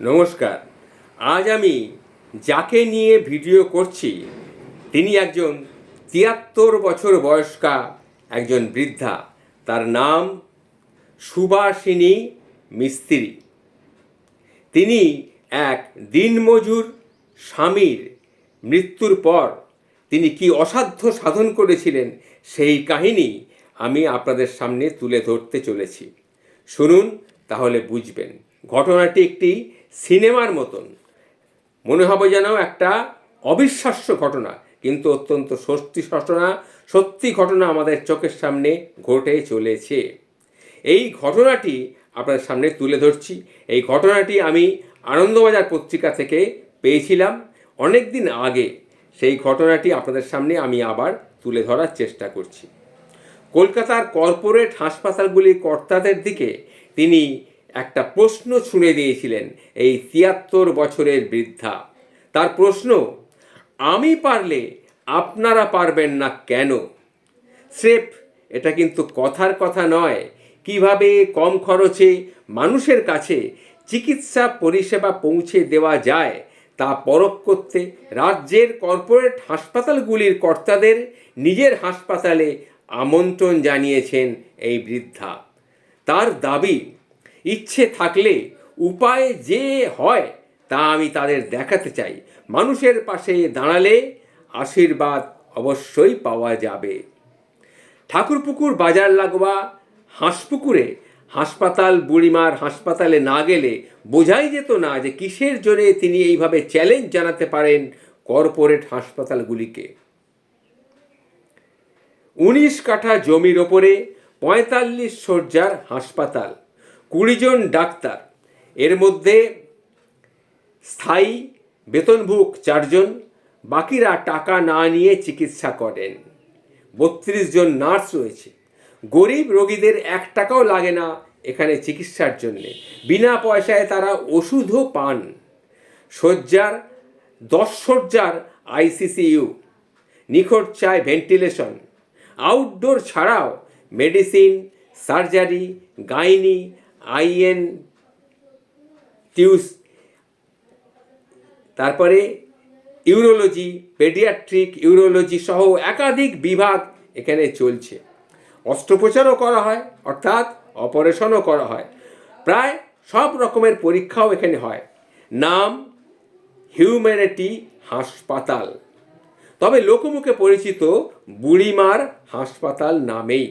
নমস্কার। আজ আমি যাকে নিয়ে ভিডিও করছি, তিনি একজন তিয়াত্তর বছর বয়স্কা একজন বৃদ্ধা। তার নাম সুভাষিনী মিস্ত্রি। তিনি এক দিনমজুর স্বামীর মৃত্যুর পর তিনি কি অসাধ্য সাধন করেছিলেন, সেই কাহিনী আমি আপনাদের সামনে তুলে ধরতে চলেছি। শুনুন, তাহলে বুঝবেন। ঘটনাটি একটি সিনেমার মতন। মনে হবে যেন একটা অবিশ্বাস্য ঘটনা, কিন্তু অত্যন্ত সত্যি ঘটনা সত্যি ঘটনা আমাদের চোখের সামনে ঘটে চলেছে। এই ঘটনাটি আপনার সামনে তুলে ধরছি। এই ঘটনাটি আমি আনন্দবাজার পত্রিকা থেকে পেয়েছিলাম। অনেক দিন আগে সেই ঘটনাটি আপনাদের সামনে আমি আবার তুলে ধরার চেষ্টা করছি। কলকাতার কর্পোরেট হাসপাতালগুলির কর্তাদের দিকে তিনি একটা প্রশ্ন ছুঁড়ে দিয়েছিলেন এই তিয়াত্তর বছরের বৃদ্ধা। তার প্রশ্ন, আমি পারলে আপনারা পারবেন না কেন? স্রেফ, এটা কিন্তু কথার কথা নয়। কীভাবে কম খরচে মানুষের কাছে চিকিৎসা পরিষেবা পৌঁছে দেওয়া যায় তা পরখ করতে রাজ্যের কর্পোরেট হাসপাতালগুলির কর্তাদের নিজের হাসপাতালে আমন্ত্রণ জানিয়েছেন এই বৃদ্ধা। তার দাবি ইচ্ছে থাকলে উপায় যে হয় তা আমি তাদের দেখাতে চাই। মানুষের পাশে দাঁড়ালে আশীর্বাদ অবশ্যই পাওয়া যাবে। ঠাকুরপুকুর বাজার লাগোয়া হাঁসপুকুরে হাসপাতাল বুড়িমার হাসপাতালে না গেলে বোঝাই যেত না যে কিসের জোরে তিনি এইভাবে চ্যালেঞ্জ জানাতে পারেন কর্পোরেট হাসপাতালগুলিকে। উনিশ কাঠা জমির ওপরে পঁয়তাল্লিশ শয্যার হাসপাতাল। কুড়িজন ডাক্তার, এর মধ্যে স্থায়ী বেতনভুক চারজন বাকিরা টাকা না নিয়ে চিকিৎসা করেন। বত্রিশ জন নার্স রয়েছে। গরিব রোগীদের এক টাকাও লাগে না এখানে চিকিৎসার জন্যে। বিনা পয়সায় তারা ওষুধও পান। শয্যার, দশ শয্যার আইসিসিইউ নিখোঁজ চায় ভেন্টিলেশন। আউটডোর ছাড়াও মেডিসিন, সার্জারি, গাইনি আইএন টিউস তারপরে ইউরোলজি, পেডিয়াট্রিক ইউরোলজি সহ একাধিক বিভাগ এখানে চলছে। অস্ত্রোপচারও করা হয়, অর্থাৎ অপারেশনও করা হয়। প্রায় সব রকমের পরীক্ষাও এখানে হয়। নাম, হিউম্যানিটি হাসপাতাল। তবে লোকমুখে পরিচিত বুড়িমার হাসপাতাল নামেই।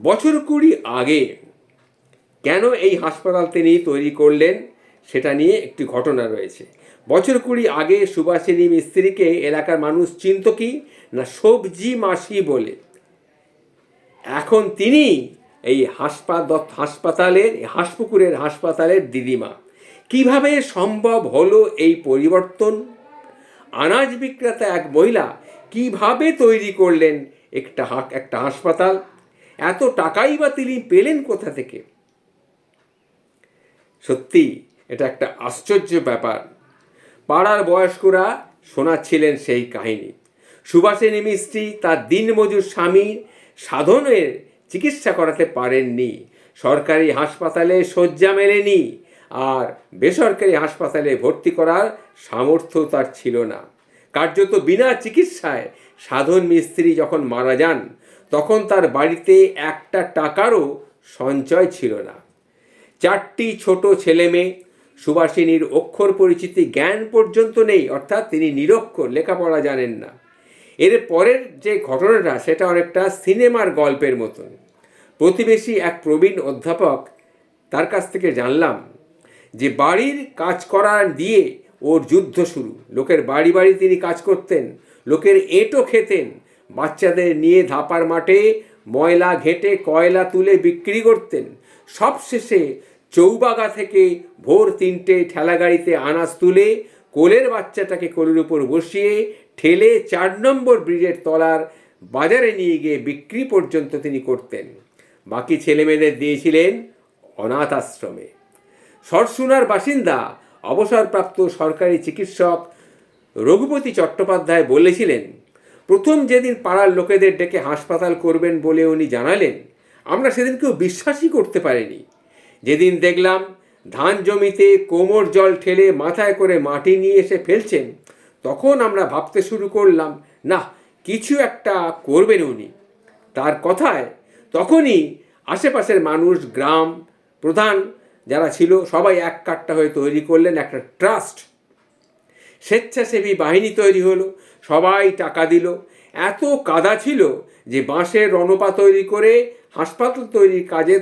বছর কুড়ি আগে কেন এই হাসপাতাল তিনি তৈরি করলেন সেটা নিয়ে একটি ঘটনা রয়েছে। বছর কুড়ি আগে সুভাষিনী মিস্ত্রিকে এলাকার মানুষ চিনত কি? না সবজি মাসি বলে। এখন তিনি এই হাসপাতাল হাসপাতালের, হাসপুকুরের হাসপাতালের দিদিমা। কীভাবে সম্ভব হলো এই পরিবর্তন? আনাজ বিক্রেতা এক মহিলা কীভাবে তৈরি করলেন একটা একটা হাসপাতাল? এত টাকাই বা তিনি পেলেন কোথা থেকে? সত্যি, এটা একটা আশ্চর্য ব্যাপার। পাড়ার বয়স্করা শোনাচ্ছিলেন সেই কাহিনী। সুভাষিনী মিস্ত্রি তার দিনমজুর স্বামীর সাধনের চিকিৎসা করাতে পারেননি। সরকারি হাসপাতালে শয্যা মেলেনি আর বেসরকারি হাসপাতালে ভর্তি করার সামর্থ্য তার ছিল না। কার্যত বিনা চিকিৎসায় সাধন মিস্ত্রি যখন মারা যান, তখন তার বাড়িতে একটা টাকারও সঞ্চয় ছিল না। চারটি ছোট ছেলে মেয়ে, সুভাষিনীর অক্ষর পরিচিতি জ্ঞান পর্যন্ত নেই, অর্থাৎ তিনি নিরক্ষর, লেখাপড়া জানেন না। এর পরের যে ঘটনাটা, সেটা অনেকটা সিনেমার গল্পের মতন। প্রতিবেশী এক প্রবীণ অধ্যাপক তার কাছ থেকে জানলাম যে বাড়ির কাজ করা দিয়ে ওর যুদ্ধ শুরু। লোকের বাড়ি বাড়ি তিনি কাজ করতেন, লোকের এঁটো খেতেন, বাচ্চাদের নিয়ে ধাপার মাঠে ময়লা ঘেঁটে কয়লা তুলে বিক্রি করতেন। সবশেষে চৌবাগা থেকে ভোর তিনটে ঠেলাগাড়িতে আনাজ তুলে কোলের বাচ্চাটাকে কোলের উপর বসিয়ে ঠেলে চার নম্বর ব্রিজের তলার বাজারে নিয়ে গিয়ে বিক্রি পর্যন্ত তিনি করতেন। বাকি ছেলেমেয়েদের দিয়েছিলেন অনাথ আশ্রমে। সরসুনার বাসিন্দা, অবসরপ্রাপ্ত সরকারি চিকিৎসক রঘুপতি চট্টোপাধ্যায় বলেছিলেন, প্রথম যেদিন পাড়ার লোকেদের ডেকে হাসপাতাল করবেন বলে উনি জানালেন, আমরা সেদিন কেউ বিশ্বাসই করতে পারিনি। যেদিন দেখলাম ধান জমিতে কোমর জল ঠেলে মাথায় করে মাটি নিয়ে এসে ফেলছেন, তখন আমরা ভাবতে শুরু করলাম, না, কিছু একটা করবেন উনি। তার কথায় তখনই আশেপাশের মানুষ, গ্রাম প্রধান যারা ছিল, সবাই এক কাট্টা হয়ে তৈরি করলেন, একটা ট্রাস্ট। স্বেচ্ছাসেবী বাহিনী তৈরি হলো, সবাই টাকা দিল। এত কাদা ছিল যে বাঁশের রণপা তৈরি করে হাসপাতাল তৈরির কাজে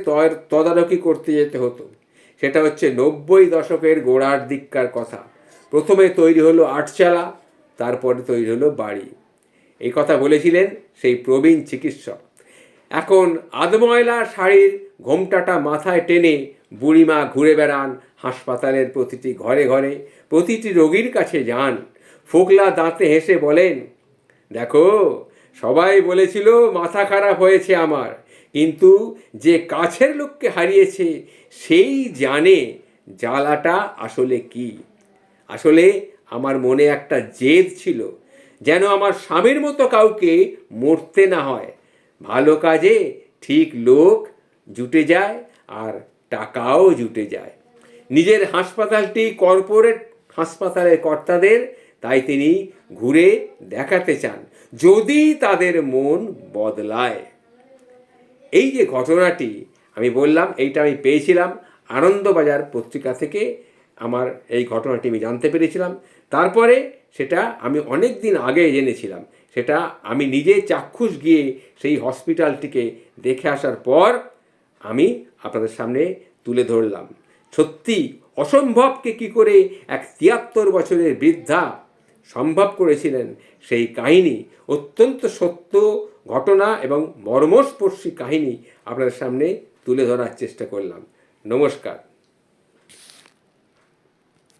তদারকি করতে যেতে হতো। সেটা হচ্ছে নব্বই দশকের গোড়ার দিককার কথা। প্রথমে তৈরি হলো আটচালা, তারপরে তৈরি হলো বাড়ি। এই কথা বলেছিলেন সেই প্রবীণ চিকিৎসক। এখন আধময়লা শাড়ির ঘোমটাটা মাথায় টেনে বুড়িমা ঘুরে বেড়ান হাসপাতালের প্রতিটি ঘরে ঘরে, প্রতিটি রোগীর কাছে যান। ফোকলা দাঁতে হেসে বলেন, দেখো, সবাই বলেছিল মাথা খারাপ হয়েছে আমার। কিন্তু যে কাছের লোককে হারিয়েছে, সেই জানে জ্বালাটা আসলে কি। আসলে আমার মনে একটা জেদ ছিল, যেন আমার স্বামীর মতো কাউকে মরতে না হয়। ভালো কাজে ঠিক লোক জুটে যায় আর টাকাও জুটে যায়। নিজের হাসপাতালটি কর্পোরেট হাসপাতালের কর্তাদের, তাই তিনি ঘুরে দেখাতে চান, যদি তাদের মন বদলায়। এই যে ঘটনাটি আমি বললাম, এইটা আমি পেয়েছিলাম আনন্দবাজার পত্রিকা থেকে। আমার এই ঘটনাটি আমি জানতে পেরেছিলাম। তারপরে সেটা আমি অনেক দিন আগে জেনেছিলাম। সেটা আমি নিজে চাক্ষুষ গিয়ে সেই হসপিটালটিকে দেখে আসার পর আমি আপনাদের সামনে তুলে ধরলাম। সত্যি অসম্ভবকে কি করে এক তিয়াত্তর বছরের বৃদ্ধা সম্ভব করেছিলেন সেই কাহিনী, অত্যন্ত সত্য ঘটনা এবং মর্মস্পর্শী কাহিনী আপনাদের সামনে তুলে ধরার চেষ্টা করলাম। নমস্কার।